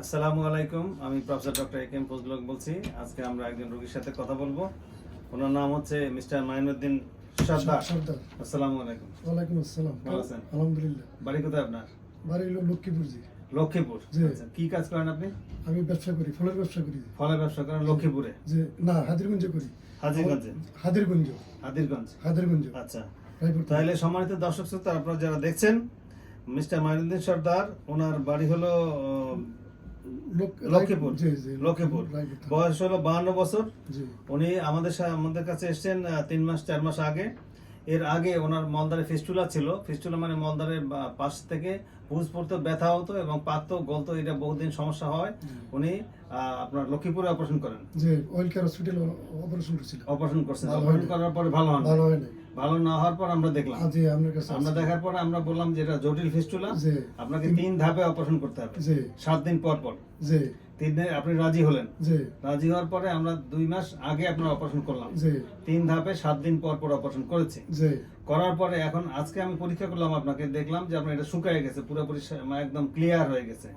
আসসালামু আলাইকুম আমি professor doctor A K M Fazlul বলছি। আজকে আমরা একজন রোগীর সাথে কথা বলব। ওনার নাম হচ্ছে মিস্টার মাইনুদ্দিন সর্দার। আসসালামু আলাইকুম। ওয়ালাইকুম আসসালাম। ভালো আছেন? আলহামদুলিল্লাহ। বাড়ি কোথায় আপনার? বাড়ি হলো লক্ষ্মীপুর জি। লক্ষ্মীপুর? জি। আচ্ছা, কি কাজ করেন আপনি? আমি ব্যবসা করি ফলের ব্যবসা করি। ফলের ব্যবসা করেন লক্ষ্মীপুরে? যে না হাজিরগঞ্জে করি। হাজিরগঞ্জে? হাজিরগঞ্জ। হাজিরগঞ্জ? হাজিরগঞ্জ। আচ্ছা। তাহলে সম্মানিত দর্শক শ্রোতা আপনারা যারা দেখছেন মিস্টার মাইনুদ্দিন সর্দার ওনার বাড়ি হলো লক্ষ্মীপুর জি জি লক্ষ্মীপুর বয়স হলো বাহান্ন বছর। উনি আমাদের আমাদের কাছে এসছেন তিন মাস চার মাস আগে। এর আগে ওনার মলদারে ফিস্টুলা ছিল। ফিস্টুলা মানে মলদারের পাশ থেকে পুজ পড়তে ব্যথা হতো এবং পাততো গলতো এটা বহুদিন সমস্যা হয়। উনি আপনার লক্ষ্মীপুরে অপারেশন করেন। হসপিটাল অপারেশন করছিল। অপারেশন করছেন। অপারেশন করার পরে ভালো ভালো হয় নাই ভালো না হওয়ার পর আমরা দেখলাম। জি আপনার কাছে আমরা দেখার পরে আমরা বললাম যে এটা জটিল ফিস্টুলা। আপনাকে তিন ধাপে অপারেশন করতে হবে। জি। সাত দিন পর পর। জি। তিন দিন আপনি রাজি হলেন? রাজি হওয়ার পরে আমরা দুই মাস আগে আপনার অপারেশন করলাম। তিন ধাপে সাত দিন পর পর অপারেশন করেছি। করার পরে এখন আজকে আমি পরীক্ষা করলাম আপনাকে দেখলাম যে আপনার এটা শুকায় গেছে পুরোপুরি মানে একদম ক্লিয়ার হয়ে গেছে।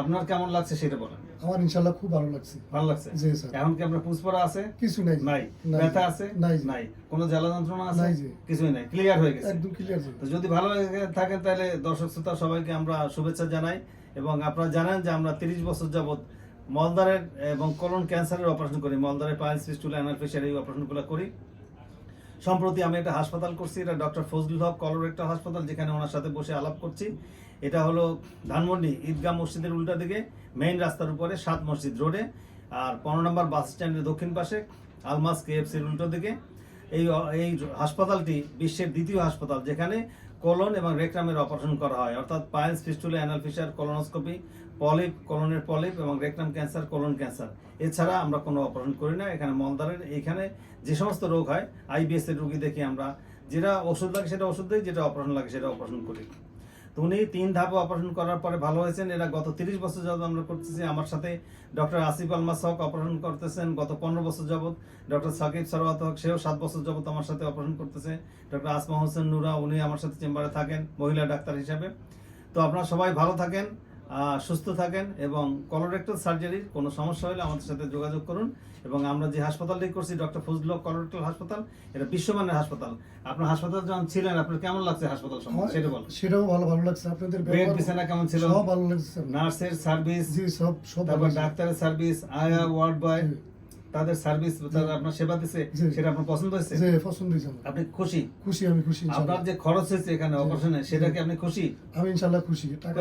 আপনার কেমন লাগছে সেটা বলেন। আমার খুব ভালো লাগছে। ভালো লাগছে? জি স্যার। এখন কি আপনার পুষ্পরা আছে? কিছু নাই। নাই। ব্যথা আছে? নাই। নাই। কোনো জ্বালা যন্ত্রণা আছে? কিছুই নাই। ক্লিয়ার হয়ে গেছে। একদম ক্লিয়ার যদি ভালো লেগে থাকেন তাহলে দর্শক শ্রোতা সবাইকে আমরা শুভেচ্ছা জানাই। এবং আপনারা জানেন যে আমরা তিরিশ বছর যাবত মলদারের এবং কলন ক্যান্সারের অপারেশন করি মলদারের পাইলস ফিস্টুলা অ্যানাল ফিশার এই অপারেশনগুলো করি। সম্প্রতি আমি একটা হাসপাতাল করছি, এটা ডক্টর ফজলুল হক কলোরেক্টাল হাসপাতাল, যেখানে ওনার সাথে বসে আলাপ করছি। এটা হলো ধানমন্ডি ঈদগাহ মসজিদের উল্টা দিকে মেইন রাস্তার উপরে সাত মসজিদ রোডে, আর পনেরো নম্বর বাস স্ট্যান্ডের দক্ষিণ পাশে আলমাস কেএফসির উল্টো দিকে। এই এই হাসপাতালটি বিশ্বের দ্বিতীয় হাসপাতাল, যেখানে কোলন এবং রেকটামের অপারেশন করা হয়। অর্থাৎ piles fistula, anal fissure, colonoscopy, polyp, কলনের polyp এবং রেকটাম ক্যান্সার, কোলন ক্যান্সার। এছাড়া আমরা কোনো অপারেশন করি না। এখানে মলদারের এখানে যে সমস্ত রোগ হয় আইবিএস এর রোগী দেখি আমরা। যেটা ওষুধ লাগে সেটা ওষুধ দিই, যেটা অপারেশন লাগে সেটা অপারেশন করি। উনি তিন ধাপ অপারেশন করার পরে ভালো হয়েছেন। এরা গত তিরিশ বছর যাবত আমরা করতেছি। আমার সাথে ডক্টর আসিফ আলমা হক অপারেশন করতেছেন। গত পনেরো বছর যাবৎ ডক্টর সাকিব সরওয়াত হক, সেও সাত বছর যাবৎ আমার সাথে অপারেশন করতেছে। ডক্টর আসমা হোসেন নুরা, উনি আমার সাথে চেম্বারে থাকেন, মহিলা ডাক্তার হিসাবে। তো আপনারা সবাই ভালো থাকেন। সুস্থ থাকেন এবং কলোরেক্টাল সার্জারির কোনো সমস্যা হলে আমাদের সাথে যোগাযোগ করুন। এবং আমরা যে হাসপাতালটি করছি ডক্টর ফজলুল কলোরেক্টাল হাসপাতাল এটা বিশ্বমানের হাসপাতাল। আপনার হাসপাতাল যখন ছিলেন আপনার কেমন লাগছে হাসপাতাল সম্বন্ধে? সেটা বলুন। সেটাও ভালো ভালো লাগছে। আপনাদের বেড বিছানা কেমন ছিল? সব ভালো লাগছে নার্সের সার্ভিস জি সব সব তারপর ডাক্তারের সার্ভিস আয়া ওয়ার্ড বয় তাদের সার্ভিস তারা আপনার সেবা দিছে সেটা আপনার পছন্দ হয়েছে? জি পছন্দ হয়েছে আপনি খুশি? খুশি আমি খুশি আপনার যে খরচ হয়েছে এখানে অপারেশনে সেটা কি আপনি খুশি? আমি ইনশাল্লাহ খুশি। টাকা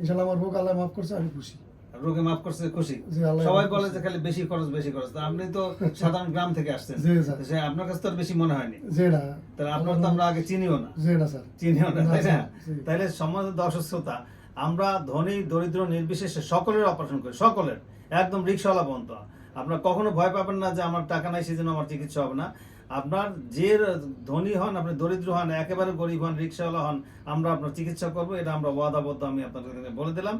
ইনশাল্লাহ আমার রোগ আল্লাহ মাফ করছে আমি খুশি। রোগে মাফ করছে খুশি। সবাই বলে যে খালি বেশি খরচ বেশি খরচ। আপনি তো সাধারণ গ্রাম থেকে আসছেন। সে আপনার কাছে তো আর বেশি মনে হয়নি। তাহলে আপনার তো আমরা আগে চিনিও না। চিনিও না তাই না। তাইলে সমাজ আমরা ধনী দরিদ্র নির্বিশেষে সকলের অপারেশন করি সকলের। একদম রিক্সাওয়ালা বন্ধ আপনার কখনো ভয় পাবেন না যে আমার টাকা নাই সেজন্য আমার চিকিৎসা হবে না। আপনার যে ধনী হন, আপনি দরিদ্র হন, একেবারে গরিব হন, রিক্সাওয়ালা হন, আমরা আপনার চিকিৎসা করব, এটা আমরা ওয়াদাবদ্ধ আমি আপনাদের বলে দিলাম।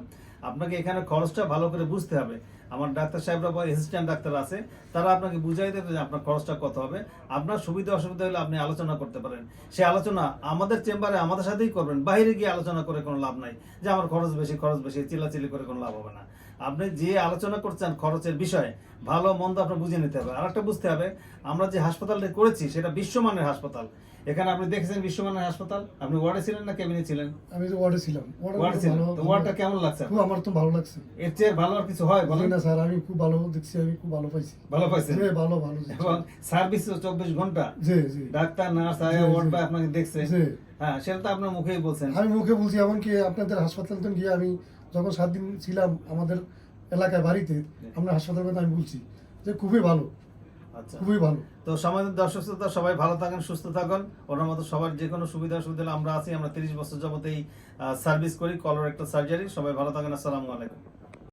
আপনাকে এখানে খরচটা ভালো করে বুঝতে হবে। আমার ডাক্তার সাহেবরা বা অ্যাসিস্ট্যান্ট ডাক্তার আছে, তারা আপনাকে বুঝাই দেবে যে আপনার খরচটা কত হবে। আপনার সুবিধা অসুবিধা হলে আপনি আলোচনা করতে পারেন। সেই আলোচনা আমাদের চেম্বারে আমাদের সাথেই করবেন, বাইরে গিয়ে আলোচনা করে কোনো লাভ নাই যে আমার খরচ বেশি খরচ বেশি, চিল্লাচিল্লি করে কোনো লাভ হবে না। আপনি যে আলোচনা করছেন খরচের বিষয়ে ভালো মন্দ আপনার বুঝে নিতে হবে। আর একটা বুঝতে হবে আমরা যে হাসপাতালটা করেছি সেটা বিশ্বমানের হাসপাতাল। এখানে আপনি দেখেছেন বিশ্বমানের হাসপাতাল? আপনি ওয়ার্ডে ছিলেন না কেবিনে ছিলেন? আমি যে ওয়ার্ডে ছিলাম। ওয়ার্ডে ছিলেন। তো ওয়ার্ডটা কেমন লাগছে? খুব আমার তো ভালো লাগছে। এর চেয়ে ভালো আর কিছু হয় বলেন। না স্যার আমি খুব ভালো দেখছি আমি খুব ভালো পাইছি। ভালো পাইছেন? হ্যাঁ ভালো ভালো। এবং সার্ভিস চব্বিশ ঘণ্টা। জি জি। ডাক্তার নার্স আয়া ওয়ার্ড আপনাকে দেখছে। জি। হ্যাঁ সেটা তো আপনার মুখেই বলছেন। আমি মুখে বলছি এমনকি আপনাদের হাসপাতাল গিয়ে আমি যখন সাত দিন ছিলাম আমাদের এলাকায় বাড়িতে আমরা হাসপাতাল কথা আমি বলছি যে খুবই ভালো। আচ্ছা। খুবই ভালো। তো সমাজের দর্শক শ্রোতা সবাই ভালো থাকেন সুস্থ থাকুন। ওনার মতো সবার যে কোনো সুবিধা অসুবিধা আমরা আছি আমরা তিরিশ বছর যাবত এই সার্ভিস করি কলর একটা সার্জারি সবাই ভালো থাকেন আসসালামু আলাইকুম।